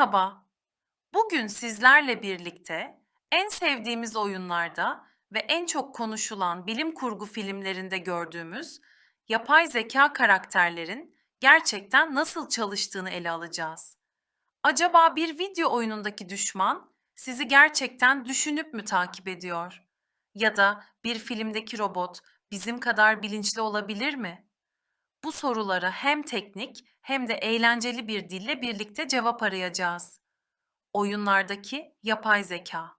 Merhaba. Bugün sizlerle birlikte en sevdiğimiz oyunlarda ve en çok konuşulan bilim kurgu filmlerinde gördüğümüz yapay zeka karakterlerin gerçekten nasıl çalıştığını ele alacağız. Acaba bir video oyunundaki düşman sizi gerçekten düşünüp mü takip ediyor? Ya da bir filmdeki robot bizim kadar bilinçli olabilir mi? Bu sorulara hem teknik hem de eğlenceli bir dille birlikte cevap arayacağız. Oyunlardaki yapay zeka.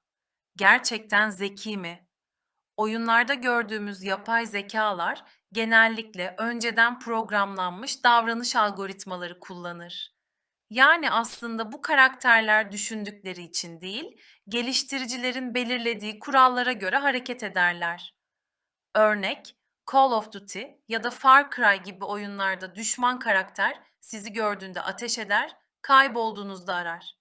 Gerçekten zeki mi? Oyunlarda gördüğümüz yapay zekalar genellikle önceden programlanmış davranış algoritmaları kullanır. Yani aslında bu karakterler düşündükleri için değil, geliştiricilerin belirlediği kurallara göre hareket ederler. Örnek, Call of Duty ya da Far Cry gibi oyunlarda düşman karakter sizi gördüğünde ateş eder, kaybolduğunuzda arar.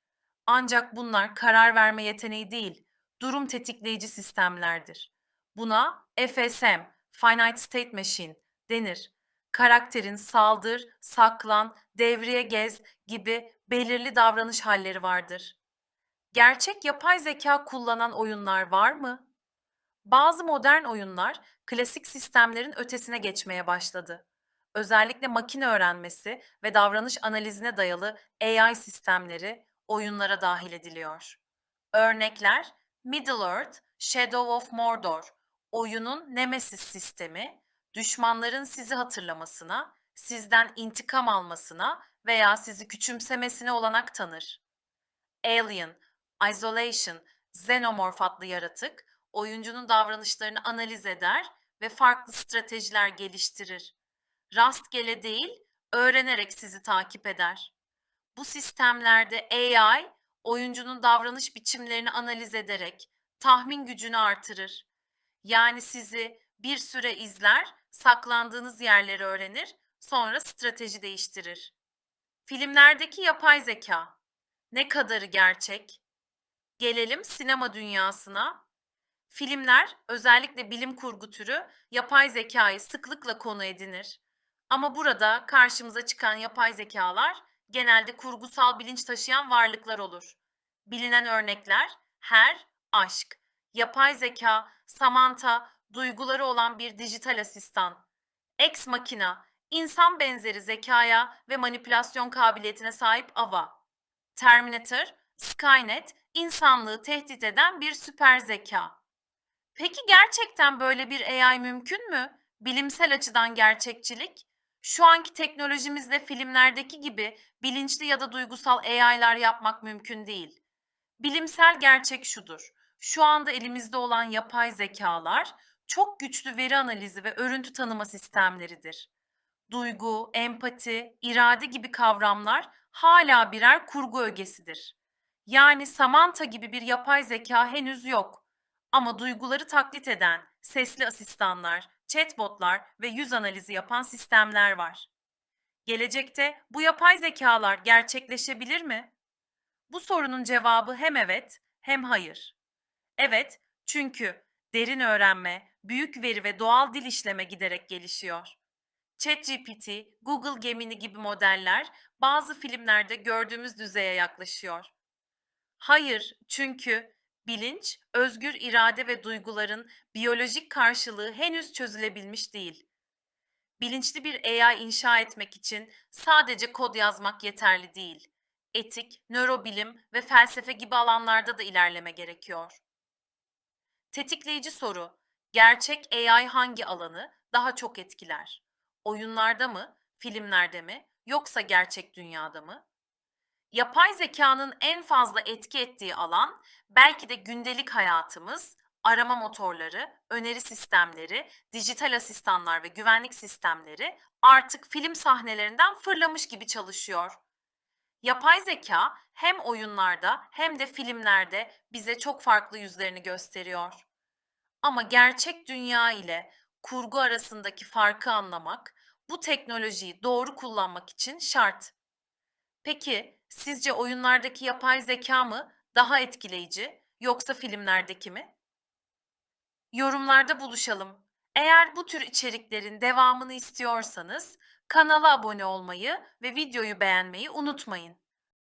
Ancak bunlar karar verme yeteneği değil, durum tetikleyici sistemlerdir. Buna FSM, Finite State Machine denir. Karakterin saldır, saklan, devriye gez gibi belirli davranış halleri vardır. Gerçek yapay zeka kullanan oyunlar var mı? Bazı modern oyunlar klasik sistemlerin ötesine geçmeye başladı. Özellikle makine öğrenmesi ve davranış analizine dayalı AI sistemleri oyunlara dahil ediliyor. Örnekler Middle-earth, Shadow of Mordor, oyunun Nemesis sistemi, düşmanların sizi hatırlamasına, sizden intikam almasına veya sizi küçümsemesine olanak tanır. Alien, Isolation, Xenomorph adlı yaratık, oyuncunun davranışlarını analiz eder ve farklı stratejiler geliştirir. Rastgele değil, öğrenerek sizi takip eder. Bu sistemlerde AI, oyuncunun davranış biçimlerini analiz ederek tahmin gücünü artırır. Yani sizi bir süre izler, saklandığınız yerleri öğrenir, sonra strateji değiştirir. Filmlerdeki yapay zeka ne kadarı gerçek? Gelelim sinema dünyasına. Filmler, özellikle bilim kurgu türü, yapay zekayı sıklıkla konu edinir. Ama burada karşımıza çıkan yapay zekalar genelde kurgusal bilinç taşıyan varlıklar olur. Bilinen örnekler Her, Aşk, yapay zeka, Samantha, duyguları olan bir dijital asistan. Ex Machina, insan benzeri zekaya ve manipülasyon kabiliyetine sahip Ava. Terminator, Skynet, insanlığı tehdit eden bir süper zeka. Peki gerçekten böyle bir AI mümkün mü? Bilimsel açıdan gerçekçilik? Şu anki teknolojimizle filmlerdeki gibi bilinçli ya da duygusal AI'lar yapmak mümkün değil. Bilimsel gerçek şudur. Şu anda elimizde olan yapay zekalar çok güçlü veri analizi ve örüntü tanıma sistemleridir. Duygu, empati, irade gibi kavramlar hala birer kurgu ögesidir. Yani Samantha gibi bir yapay zeka henüz yok. Ama duyguları taklit eden sesli asistanlar, chatbotlar ve yüz analizi yapan sistemler var. Gelecekte bu yapay zekalar gerçekleşebilir mi? Bu sorunun cevabı hem evet hem hayır. Evet, çünkü derin öğrenme, büyük veri ve doğal dil işleme giderek gelişiyor. ChatGPT, Google Gemini gibi modeller bazı filmlerde gördüğümüz düzeye yaklaşıyor. Hayır, çünkü bilinç, özgür irade ve duyguların biyolojik karşılığı henüz çözülebilmiş değil. Bilinçli bir AI inşa etmek için sadece kod yazmak yeterli değil. Etik, nörobilim ve felsefe gibi alanlarda da ilerleme gerekiyor. Tetikleyici soru: Gerçek AI hangi alanı daha çok etkiler? Oyunlarda mı, filmlerde mi, yoksa gerçek dünyada mı? Yapay zekanın en fazla etki ettiği alan belki de gündelik hayatımız, arama motorları, öneri sistemleri, dijital asistanlar ve güvenlik sistemleri artık film sahnelerinden fırlamış gibi çalışıyor. Yapay zeka hem oyunlarda hem de filmlerde bize çok farklı yüzlerini gösteriyor. Ama gerçek dünya ile kurgu arasındaki farkı anlamak, bu teknolojiyi doğru kullanmak için şart. Peki sizce oyunlardaki yapay zeka mı daha etkileyici yoksa filmlerdeki mi? Yorumlarda buluşalım. Eğer bu tür içeriklerin devamını istiyorsanız kanala abone olmayı ve videoyu beğenmeyi unutmayın.